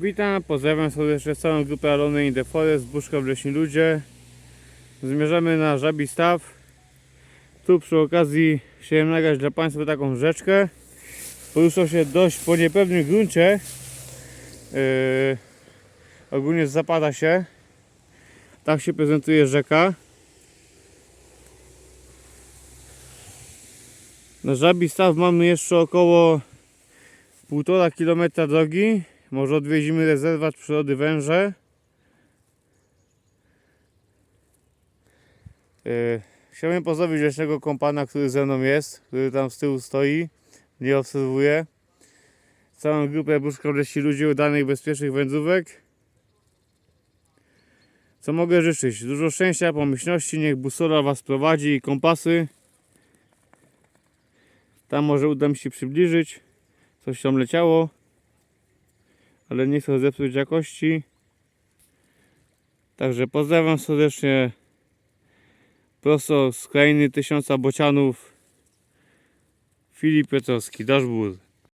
Witam, pozdrawiam serdecznie całą grupę Alony in the Forest, Buszka w Leśni Ludzie. Zmierzamy na Żabi Staw. Tu przy okazji chciałem nagrać dla Państwa taką rzeczkę. Poruszał się dość po niepewnym gruncie. Yy, ogólnie zapada się. Tak się prezentuje rzeka. Na Żabi Staw mamy jeszcze około 1,5 km drogi. Może odwiedzimy rezerwat przyrody Węże. Yy, chciałbym pozdrowić leśnego kompana, który ze mną jest, który tam z tyłu stoi, nie obserwuje. Całą grupę Buszka Leśni Ludzi udanych, bezpiecznych wędrówek. Co mogę życzyć? Dużo szczęścia, pomyślności, niech busola Was prowadzi i kompasy. Tam może uda mi się przybliżyć. Coś tam leciało ale nie chcę zepsuć jakości. Także pozdrawiam serdecznie prosto z krainy tysiąca bocianów Filip Piotrowski, Daszbur.